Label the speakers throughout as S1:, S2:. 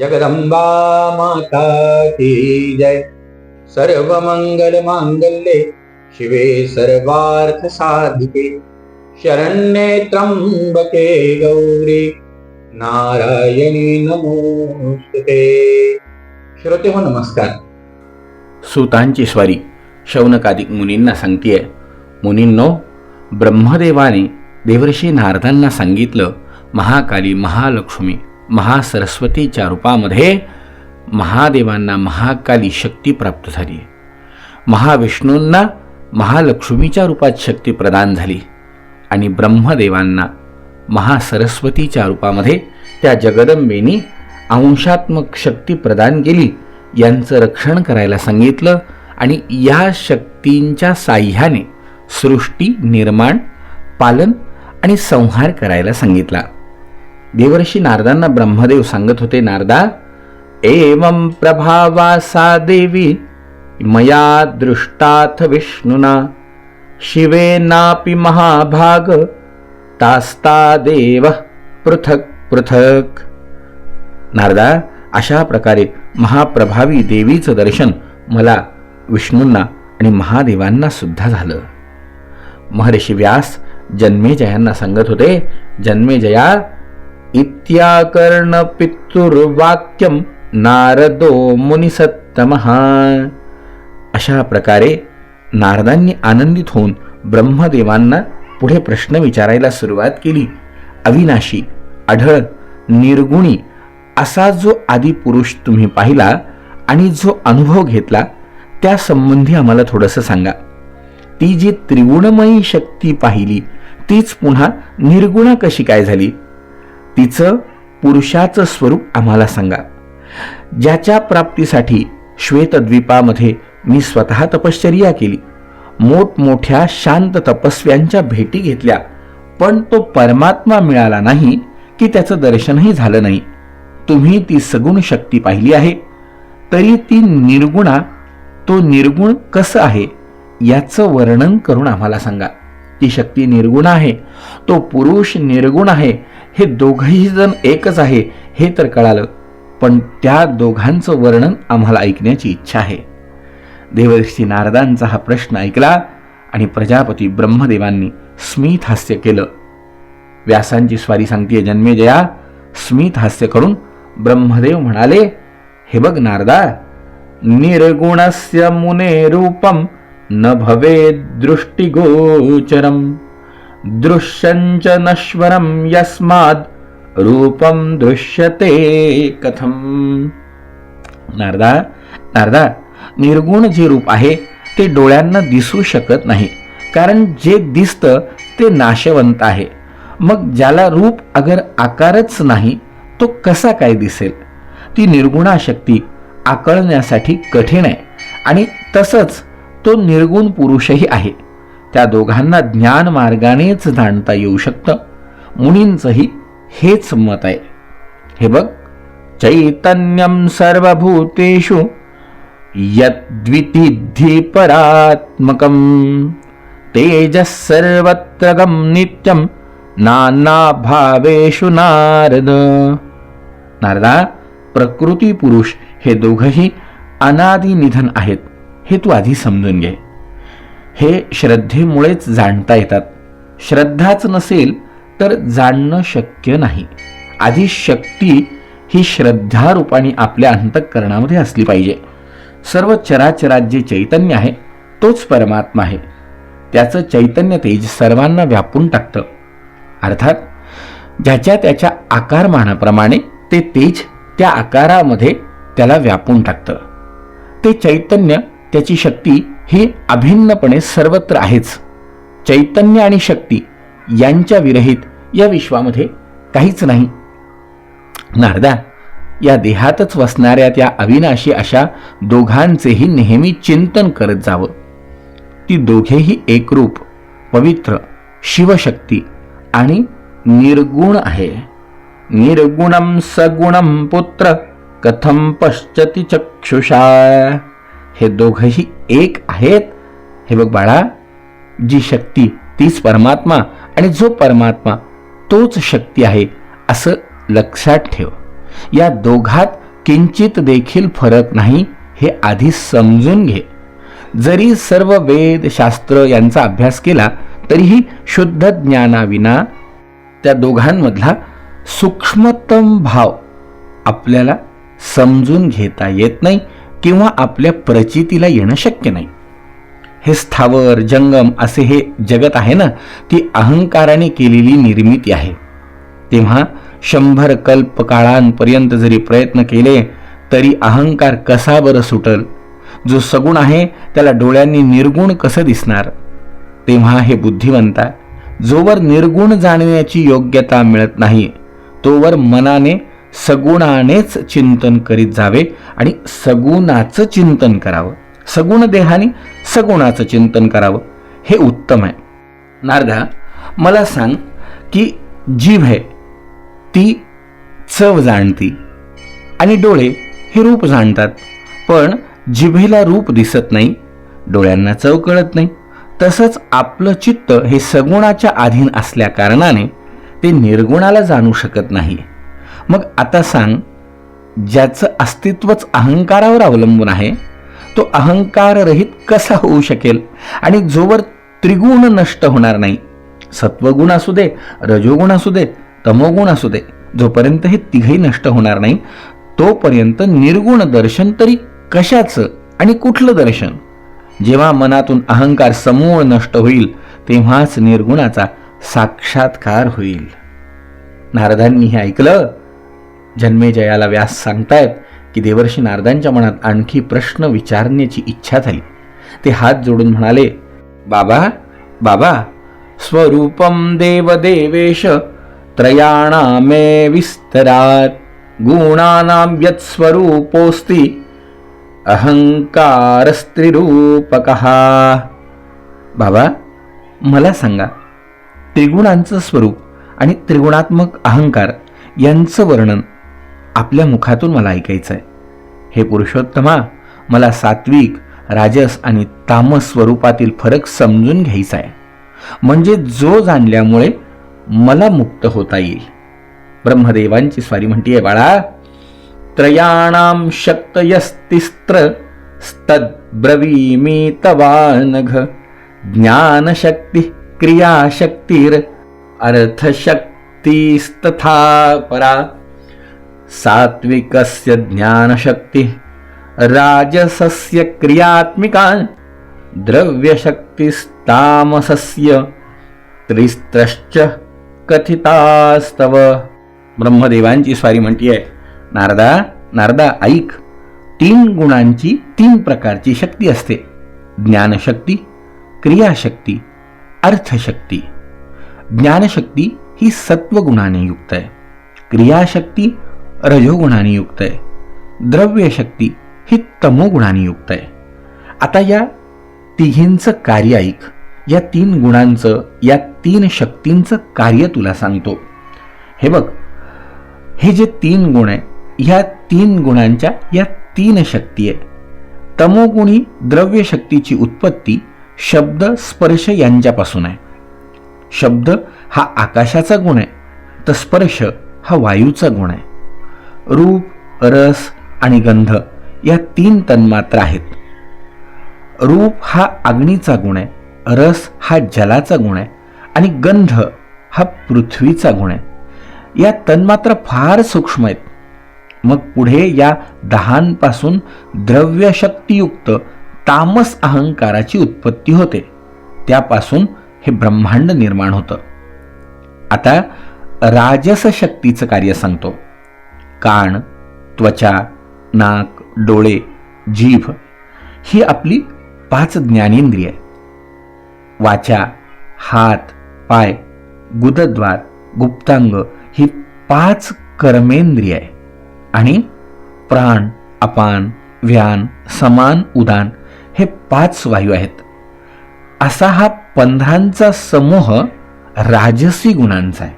S1: जगदंबा माता की जय। सर्वमंगल मांगल्ये शिवे सर्वार्थ साधिके शरण्ये त्र्यंबके गौरी नारायणी नमोस्तुते। श्रोते हो नमस्कार।
S2: सुतांची स्वारी शौनकादिक मुनींना सांगतीये मुनींनो ब्रह्मदेवाने देवर्षी नारदांना सांगितलं महाकाली महालक्ष्मी महासरस्वतीच्या रूपामध्ये महादेवांना महाकाली शक्ती प्राप्त झाली. महाविष्णूंना महालक्ष्मीच्या रूपात शक्ती प्रदान झाली आणि ब्रह्मदेवांना महासरस्वतीच्या रूपामध्ये त्या जगदंबेनी अंशात्मक शक्ती प्रदान केली यांचं रक्षण करायला सांगितलं आणि या शक्तींच्या साह्याने सृष्टी निर्माण पालन आणि संहार करायला सांगितला. देवर्षी नारदांना ब्रह्मदेव सांगत होते नारदा एवं प्रभावासा देवी मया दृष्टाथ विष्णुना शिवेनापि महाभाग तास्ता देव पृथक पृथक. नारदा अशा प्रकारे महाप्रभावी देवीचं दर्शन मला विष्णूंना आणि महादेवांना सुद्धा झालं. महर्षी व्यास जन्मेजयांना सांगत होते जन्मेजया इत्याकर्ण पितुर्वाक्यम नारदो मुनिसत्तमः। अशा प्रकारे नारदांनी आनंदित होऊन ब्रह्मदेवांना पुढे प्रश्न विचारायला सुरुवात केली. अविनाशी आढळ निर्गुणी असा जो आदी पुरुष तुम्ही पाहिला आणि जो अनुभव घेतला त्या संबंधी आम्हाला थोडंसं सांगा. ती जी त्रिगुणमयी शक्ती पाहिली तीच पुन्हा निर्गुणा कशी काय झाली? तिचं पुरुषाचं स्वरूप आम्हाला सांगा. ज्याच्या प्राप्तीसाठी श्वेतद्वीपामध्ये मी स्वतः तपश्चर्या केली. मोठमोठ्या शांत तपस्व्यांच्या भेटी घेतल्या पण तो परमात्मा मिळाला नाही की त्याचं दर्शनही झालं नाही. तुम्ही ती सगुण शक्ती पाहिली आहे तरी ती निर्गुणा तो निर्गुण कसं आहे याचं वर्णन करून आम्हाला सांगा. ती शक्ती निर्गुण आहे तो पुरुष निर्गुण आहे हे दोघही जण एकच आहे हे तर कळालं. पण त्या दोघांचं वर्णन आम्हाला ऐकण्याची इच्छा आहे. देवर्षी नारदांचा हा प्रश्न ऐकला आणि प्रजापती ब्रह्मदेवांनी स्मित हास्य केलं. व्यासांची स्वारी सांगतीय जन्मेजया स्मित हास्य करून ब्रह्मदेव म्हणाले हे बघ नारदा निर्गुणस्य मुने रूपम न भवे दृष्टिगोचरम. दृश्यञ्च नश्वरं यस्माद् रूपं दृश्यते कथम। नारदा नारदा निर्गुण जे रूप आहे ते डोळ्यांना दिसू शकत नाही. कारण जे दिसतं ते नाशवंत आहे. मग ज्याला रूप अगर आकारच नाही तो कसा काय दिसेल? ती निर्गुणा शक्ती आकळण्यासाठी कठीण आहे. आणि तसंच तो निर्गुण पुरुषही आहे. त्या दोघांना ज्ञान मार्गानेच जाणता येऊ शकतं. मुनींचंही हेच मत आहे. हे बघ चैतन्यम सर्वभूतेषु यद्वितिद्धि परात्मकं तेजः सर्वत्र गं नित्यं नानाभावेषु नारद। नारदा प्रकृती पुरुष हे दोघही अनादि निधन आहेत हे तू आधी समजून घे. हे श्रद्धेमुळेच जाणता येतात. श्रद्धाच नसेल तर जाणणं शक्य नाही. आधी शक्ती ही श्रद्धा रूपाने आपल्या अंतःकरणामध्ये असली पाहिजे. सर्व चराचरात जे चैतन्य आहे तोच परमात्मा आहे. त्याचं चैतन्य तेज सर्वांना व्यापून टाकतं. अर्थात ज्याच्या त्याच्या आकारमानाप्रमाणे ते तेज त्या आकारामध्ये त्याला व्यापून टाकतं. ते चैतन्य त्याची शक्ती हे अभिन्नपणे सर्वत्र आहेच. चैतन्य आणि शक्ती यांच्या विरहित या विश्वामध्ये काहीच नाही. नारदा या देहातच वसणाऱ्या त्या अविनाशी अशा दोघांचेही नेहमी चिंतन करत जावं. ती दोघेही एकरूप पवित्र शिवशक्ती आणि निर्गुण आहे. निर्गुणम सगुणम पुत्र कथम पश्चती चक्षुषा। हे दोघही एक आहेत. हे बघ बाळा जी शक्ती तीच परमात्मा आणि जो परमात्मा तोच शक्ती आहे असं लक्षात ठेव. या दोघात किंचित देखील फरक नाही हे आधी समजून घे. जरी सर्व वेद शास्त्र यांचा अभ्यास केला तरीही शुद्ध ज्ञानाविना त्या दोघांमधला सूक्ष्मतम भाव आपल्याला समजून घेता येत नाही. किंवा आपल्या प्रचितीला येणं शक्य नाही. हे स्थावर जंगम असे हे जगत आहे ना ती अहंकाराने केलेली निर्मिती आहे. तेव्हा शंभर कल्प काळांपर्यंत जरी प्रयत्न केले तरी अहंकार कसा बरं सुटल? जो सगुण आहे त्याला डोळ्यांनी निर्गुण कसं दिसणार? तेव्हा हे बुद्धिवंता जोवर निर्गुण जाणण्याची योग्यता मिळत नाही तोवर मनाने सगुणानेच चिंतन करीत जावे आणि सगुणाचं चिंतन करावं. सगुण देहाने सगुणाचं चिंतन करावं. हे उत्तम आहे. नारदा मला सांग की जीभ आहे ती चव जाणती आणि डोळे हे रूप जाणतात पण जिभेला रूप दिसत नाही डोळ्यांना चव कळत नाही. तसंच आपलं चित्त हे सगुणाच्या अधीन असल्या कारणाने ते निर्गुणाला जाणू शकत नाही. मग आता सांग ज्याचं अस्तित्वच अहंकारावर अवलंबून आहे तो अहंकाररहित कसा होऊ शकेल? आणि जोवर त्रिगुण नष्ट होणार नाही सत्वगुण असू दे रजोगुण असू दे तमोगुण असू दे जोपर्यंत हे तिघही नष्ट होणार नाही तोपर्यंत निर्गुण दर्शन तरी कशाचं आणि कुठलं दर्शन? जेव्हा मनातून अहंकार समूळ नष्ट होईल तेव्हाच निर्गुणाचा साक्षात्कार होईल. नारदांनी हे ऐकलं? जन्मेजयाला व्यास सांगतायत की देवर्षी नारदांच्या मनात आणखी प्रश्न विचारण्याची इच्छा झाली. ते हात जोडून म्हणाले बाबा बाबा स्वरूपम देवदेवेश त्रयाणामे विस्तरात गुणानां यत्स्वरूपोस्ती अहंकारस्त्रिरूपकः. बाबा मला सांगा त्रिगुणांचं स्वरूप आणि त्रिगुणात्मक अहंकार यांचं वर्णन आपल्या मुखातून मला ऐकायचं आहे हे पुरुषोत्तमा मला सात्विक राजस आणि तामस स्वरूपातील फरक समजून घ्यायचा आहे म्हणजे जो जाणल्यामुळे मला मुक्त होता येईल. ब्रह्मदेवांची स्वारी म्हणतीये बाळा त्रयाणाम शक्तयस्तिस्त्र स्तद्ब्रवीमी तवानघ ज्ञानशक्ती क्रियाशक्तीर अर्थशक्तीस्तथा परा सात्विकस्य ज्ञानशक्ती राजसस्य क्रियात्मिका द्रव्यशक्तिस्तामसस्य त्रिस्त्रश्च कथितास्तव। ब्रह्मदेवांची स्वारी म्हणतीये नारदा नारदा ऐक. तीन गुणांची तीन प्रकारची शक्ती असते. ज्ञानशक्ती क्रियाशक्ती अर्थशक्ती. ज्ञानशक्ती ही सत्वगुणाने युक्त आहे. क्रियाशक्ती रजोगुणाने युक्त आहे. द्रव्यशक्ती ही तमोगुणाने युक्त आहे. आता या तिघींचं कार्य ऐक. या तीन गुणांचं या तीन शक्तींचं कार्य तुला सांगतो. हे बघ. हे जे तीन गुण आहे ह्या तीन गुणांच्या या तीन शक्ती आहेत. तमोगुणी द्रव्य शक्तीची उत्पत्ती शब्द स्पर्श यांच्यापासून आहे. शब्द हा आकाशाचा गुण आहे तर स्पर्श हा वायूचा गुण आहे. रूप रस आणि गंध या तीन तन्मात्रा आहेत. रूप हा अग्नीचा गुण आहे रस हा जलाचा गुण आहे आणि गंध हा पृथ्वीचा गुण आहे. या तन्मात्रा फार सूक्ष्म आहेत. मग पुढे या दहांपासून द्रव्यशक्तियुक्त तामस अहंकाराची उत्पत्ती होते. त्यापासून हे ब्रह्मांड निर्माण होतं. आता राजस शक्तीचं कार्य सांगतो. कान त्वचा नाक डोळे जीभ ही आपली पाच ज्ञानेंद्रिय वाचा हात पाय गुदद्वार गुप्तांग ही पाच कर्मेंद्रिय आहे आणि प्राण अपान व्यान समान उदान हे पाच वायू आहेत. असा हा पंधरांचा समूह राजसी गुणांचा आहे.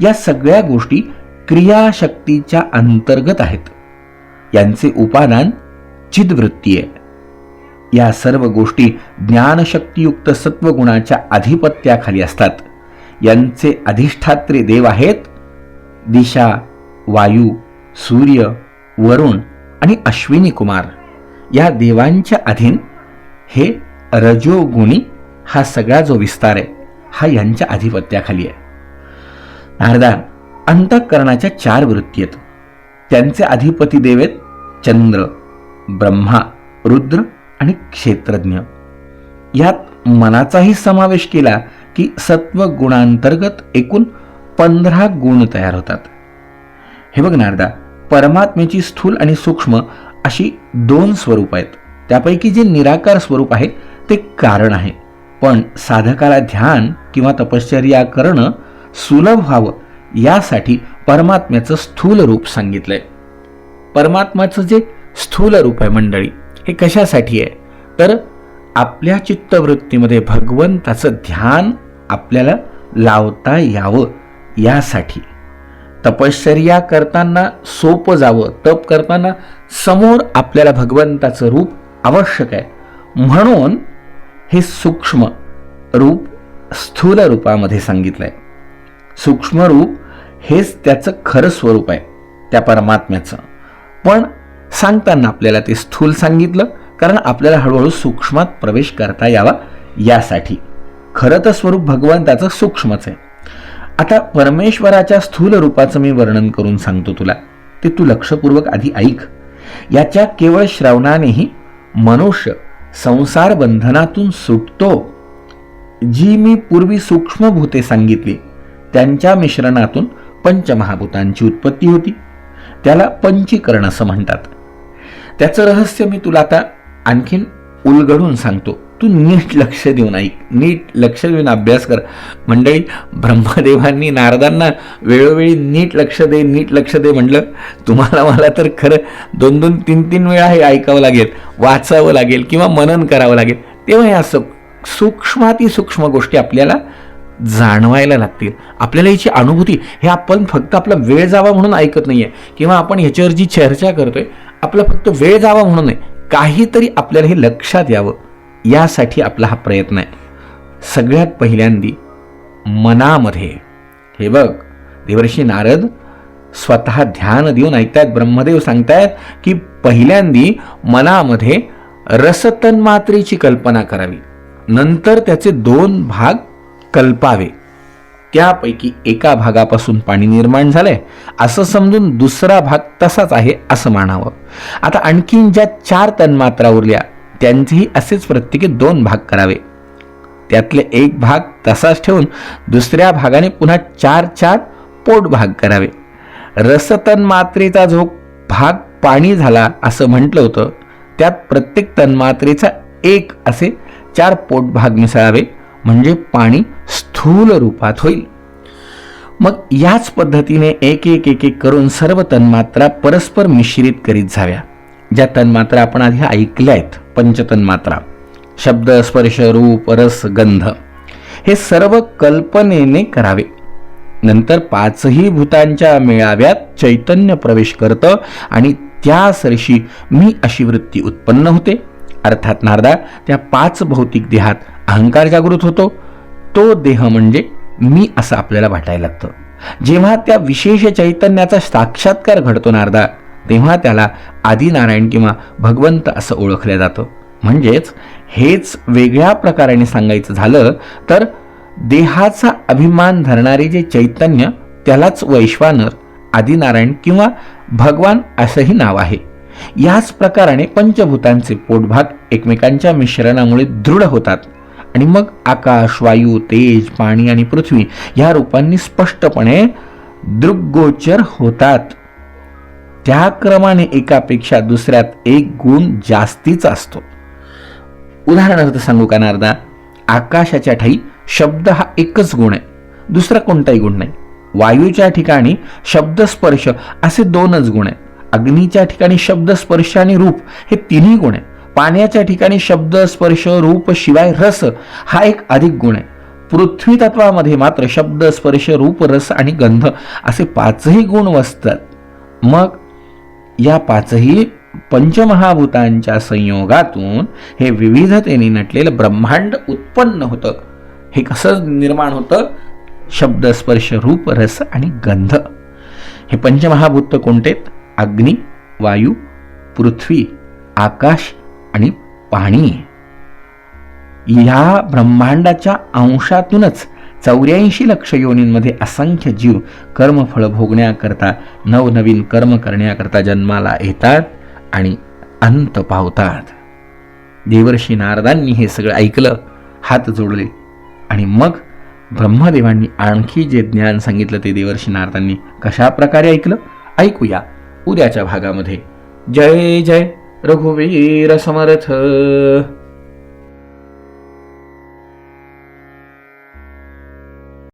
S2: या सगळ्या गोष्टी क्रियाशक्तीच्या अंतर्गत आहेत. यांचे उपादान चिदवृत्ती आहे. या सर्व गोष्टी ज्ञानशक्तियुक्त सत्वगुणाच्या अधिपत्याखाली असतात. यांचे अधिष्ठात्री देव आहेत. दिशा वायू सूर्य वरुण आणि अश्विनी कुमार. या देवांच्या अधीन हे रजोगुणी हा सगळा जो विस्तार आहे हा यांच्या अधिपत्याखाली आहे. नारदा अंतःकरणाच्या चार वृत्ती आहेत. त्यांचे अधिपती देव आहेत चंद्र ब्रह्मा रुद्र आणि क्षेत्रज्ञ. यात मनाचाही समावेश केला की सत्व गुणांतर्गत एकूण पंधरा गुण तयार होतात. हे बघ नारदा परमात्म्याची स्थूल आणि सूक्ष्म अशी दोन स्वरूप आहेत. त्यापैकी जे निराकार स्वरूप आहे ते कारण आहे. पण साधकाला ध्यान किंवा तपश्चर्या करणं सुलभ व्हावं यासाठी परमात्म्याचं स्थूल रूप सांगितलंय. परमात्माचं जे स्थूल रूप आहे मंडळी हे कशासाठी आहे? तर आपल्या चित्तवृत्तीमध्ये भगवंताचं ध्यान आपल्याला लावता यावं यासाठी. तपश्चर्या करताना सोपं जावं तप करताना समोर आपल्याला भगवंताचं रूप आवश्यक आहे. म्हणून हे सूक्ष्म रूप स्थूल रूपामध्ये सांगितलंय. सूक्ष्म रूप हेच त्याचं खरं स्वरूप आहे त्या परमात्म्याचं. पण सांगताना आपल्याला ते स्थूल सांगितलं कारण आपल्याला हळूहळू सूक्ष्मात प्रवेश करता यावा यासाठी. खरं तर स्वरूप भगवंताचं सूक्ष्मच आहे. आता परमेश्वराच्या स्थूल रूपाचं मी वर्णन करून सांगतो तुला. ते तू लक्षपूर्वक आधी ऐक. याच्या केवळ श्रवणानेही मनुष्य संसार बंधनातून सुटतो. जी मी पूर्वी सूक्ष्मभूते सांगितली त्यांच्या मिश्रणातून पंचमहाभूतांची उत्पत्ती होती. त्याला पंचीकरण असं म्हणतात. त्याचं रहस्य मी तुला आता आणखीन उलगडून सांगतो. तू नीट लक्ष देऊन ऐक. नीट लक्ष देऊन अभ्यास कर. मंडळी ब्रह्मदेवांनी नारदांना वेळोवेळी नीट लक्ष दे नीट लक्ष दे म्हटलं तुम्हाला मला तर खरं दोन दोन तीन तीन वेळा हे ऐकावं लागेल वाचावं लागेल किंवा मनन करावं लागेल. तेव्हा या सु सूक्ष्माती सूक्ष्म गोष्टी आपल्याला जाणवायला लागतील. आपल्याला याची अनुभूती हे आपण फक्त आपला वेळ जावा म्हणून ऐकत नाही आहे किंवा आपण ह्याच्यावर जी चर्चा करतोय आपला फक्त वेळ जावा म्हणून नाही. काहीतरी आपल्याला हे लक्षात यावं. यासाठी आपला हा प्रयत्न आहे. सगळ्यात पहिल्यांदी मनामध्ये हे बघ देवर्षी नारद स्वतः ध्यान देऊन ऐकतायत ब्रह्मदेव सांगतायत की पहिल्यांदी मनामध्ये रसतन्मात्रेची कल्पना करावी. नंतर त्याचे दोन भाग कल्पावे. त्यापैकी एका भागापासून पाणी निर्माण झालंय. असं समजून दुसरा भाग तसाच आहे असं मानावं. आता आणखीन ज्या चार तन्मात्रा उरल्या त्यांचेही असेच प्रत्येकी दोन भाग करावे. त्यातले एक भाग तसाच ठेवून दुसऱ्या भागाने पुन्हा चार चार पोट भाग करावे. रसतन्मात्रेचा जो भाग पाणी झाला असं म्हटलं होतं त्यात प्रत्येक तन्मात्रेचा एक असे चार पोट भाग मिसळावे. म्हणजे पाणी स्थूल रूपात होईल. मग याच पद्धतीने एक एक एक एक करून सर्व तन्मात्रा परस्पर मिश्रित करीत जाव्या. ज्या तन्मात्रा आपण आधी ऐकल्या आहेत पंचतन्मात्रा शब्द स्पर्श रूप रस गंध हे सर्व कल्पनेने करावे. नंतर पाचही भूतांच्या मेळाव्यात चैतन्य प्रवेश करतं आणि त्या सरशी मी अशी वृत्ती उत्पन्न होते. अर्थात नारदा त्या पाच भौतिक देहात अहंकार जागृत होतो. तो देह म्हणजे मी असं आपल्याला वाटायला लागतं. जेव्हा त्या विशेष चैतन्याचा साक्षात्कार घडतो नारदा तेव्हा त्याला आदिनारायण किंवा भगवंत असं ओळखलं जातं. म्हणजेच हेच वेगळ्या प्रकाराने सांगायचं झालं तर देहाचा अभिमान धरणारे जे चैतन्य त्यालाच वैश्वानर आदिनारायण किंवा भगवान असंही नाव आहे. याच प्रकाराने पंचभूतांचे पोटभाग एकमेकांच्या मिश्रणामुळे दृढ होतात. आणि मग आकाश वायू तेज पाणी आणि पृथ्वी या रूपांनी स्पष्टपणे दृग्गोचर होतात. त्या क्रमाने एकापेक्षा दुसऱ्यात एक गुण जास्तीच असतो. उदाहरणार्थ सांगू का नारदा? आकाशाच्या ठाई शब्द हा एकच गुण आहे. दुसरा कोणताही गुण नाही. वायूच्या ठिकाणी शब्द स्पर्श असे दोनच गुण आहेत. अग्नीच्या ठिकाणी शब्द स्पर्श आणि रूप हे तिन्ही गुण आहेत. पाण्याच्या ठिकाणी शब्द स्पर्श रूप शिवाय रस हा एक अधिक गुण आहे. पृथ्वी तत्वामध्ये मात्र शब्द स्पर्श रूप रस आणि गंध असे पाचही गुण वसतात. मग या पाचही पंचमहाभूतांच्या संयोगातून हे विविधतेने नटलेलं ब्रह्मांड उत्पन्न होतं. हे कसं निर्माण होतं? शब्द स्पर्श रूप रस आणि गंध. हे पंचमहाभूत कोणते? अग्नी वायू पृथ्वी आकाश आणि पाणी. या ब्रह्मांडाच्या अंशातूनच चौऱ्याऐंशी लक्ष योनींमध्ये असंख्य जीव कर्मफळ भोगण्याकरता नवनवीन कर्म करण्याकरता जन्माला येतात आणि अंत पावतात. देवर्षी नारदांनी हे सगळं ऐकलं हात जोडले आणि मग ब्रह्मदेवांनी आणखी जे ज्ञान सांगितलं ते देवर्षी नारदांनी कशा प्रकारे ऐकलं? ऐकूया उद्याच्या भागामध्ये. जय जय! रघुवीर समर्थ।